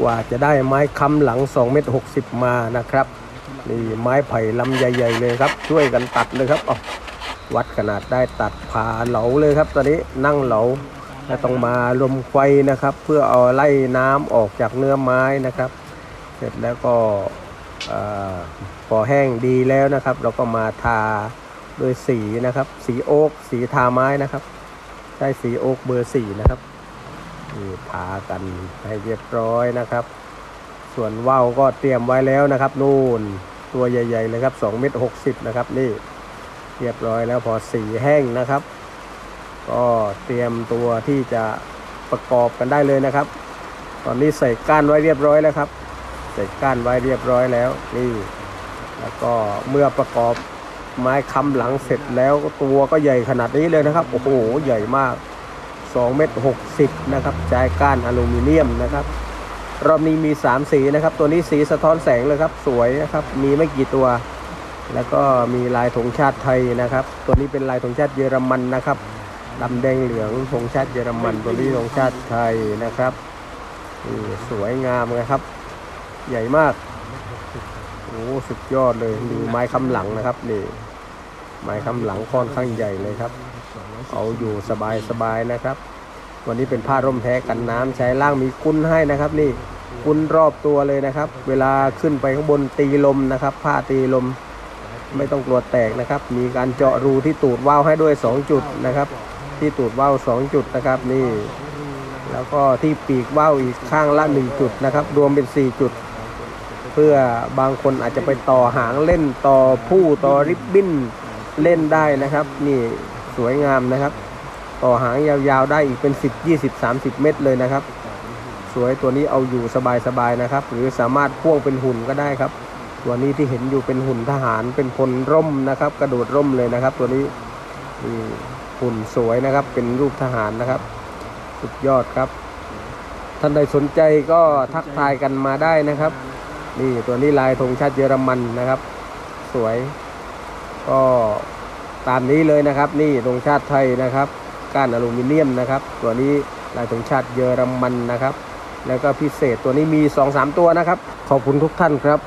กว่าจะได้ไม้ค้ำหลัง2เมตร60 มานะครับนี่ไม้ไผ่ลำใหญ่ ๆ เลยครับ ช่วยกันตัดเลยครับเอาวัดขนาดได้ตัดผ่าเหลาเลยครับ ตอนนี้นั่งเหลาและต้องมาลมไฟนะครับ เพื่อเอาไล่น้ำออกจากเนื้อไม้นะครับ เสร็จแล้วก็เอ่อพอแห้งดีแล้วนะครับ เราก็มาทาด้วยสีนะครับ สีโอ๊กสีทาไม้นะครับใช้สีโอ๊กเบอร์สี่นะครับ นี่ทากันให้เรียบร้อยนะครับ ส่วนว่าวก็เตรียมไว้แล้วนะครับ นู่นตัวใหญ่ ๆ เลยครับ2เมตร60 นะครับ นี่เรียบร้อยแล้วพอสีแห้งนะครับ ก็เตรียมตัวที่จะประกอบกันได้เลยนะครับ ตอนนี้ใส่ก้านไว้เรียบร้อยแล้วครับ ใส่ก้านไว้เรียบร้อยแล้วนี่ แล้วก็เมื่อประกอบไม้ค้ำหลังเสร็จแล้วตัวก็ใหญ่ขนาดนี้เลยนะครับ โอ้โห ใหญ่มาก 2เมตร60นะครับใช้ก้านอลูมิเนียมนะครับรอบนี้มี 3 สีนะครับ ตัวนี้สีสะท้อนแสงเลยครับ สวยนะครับ มีไม่กี่ตัว แล้วก็มีลายธงชาติไทยนะครับ ตัวนี้เป็นลายธงชาติเยอรมันนะครับดำแดงเหลืองธงชาติเยอรมัน ตัวนี้ธงชาติไทยนะครับสวยงามนะครับ ใหญ่มากโอ้สุดยอดเลยดูไม้คำหลังนะครับนี่ไม้คำหลังค่อนข้างใหญ่เลยครับ เอาอยู่สบายสบายนะครับ วันนี้เป็นผ้าร่มแท้กันน้ำใช้ล่างมีกุ้นให้นะครับ นี่กุ้นรอบตัวเลยนะครับ เวลาขึ้นไปข้างบนตีลมนะครับ ผ้าตีลมไม่ต้องกลัวแตกนะครับ มีการเจาะรูที่ตูดว่าวให้ด้วย 2 จุดนะครับ ที่ตูดว่าว2จุดนะครับนี่ แล้วก็ที่ปีกว่าวอีกข้างละ 1 จุดนะครับ รวมเป็น 4 จุด เพื่อบางคนอาจจะไปต่อหางเล่นต่อผู้ต่อริบบิ้นเล่นได้นะครับ นี่ สวยงามนะครับ ต่อหางยาวๆได้อีกเป็น 10 20 30 เมตรเลยนะครับ สวยตัวนี้เอาอยู่สบายๆนะครับ หรือสามารถพ่วงเป็นหุ่นก็ได้ครับ ตัวนี้ที่เห็นอยู่เป็นหุ่นทหารเป็นพลร่มนะครับ กระโดดร่มเลยนะครับ ตัวนี้หุ่นสวยนะครับ เป็นรูปทหารนะครับ สุดยอดครับ ท่านใดสนใจก็ทักทายกันมาได้นะครับ นี่ตัวนี้ลายธงชาติเยอรมันนะครับ สวยก็ ตามนี้เลยนะครับ นี่ธงชาติไทยนะครับ ก้านอลูมิเนียมนะครับ ตัวนี้ลายธงชาติเยอรมันนะครับ แล้วก็พิเศษตัวนี้มี 2-3 ตัวนะครับ ขอบคุณทุกท่านครับ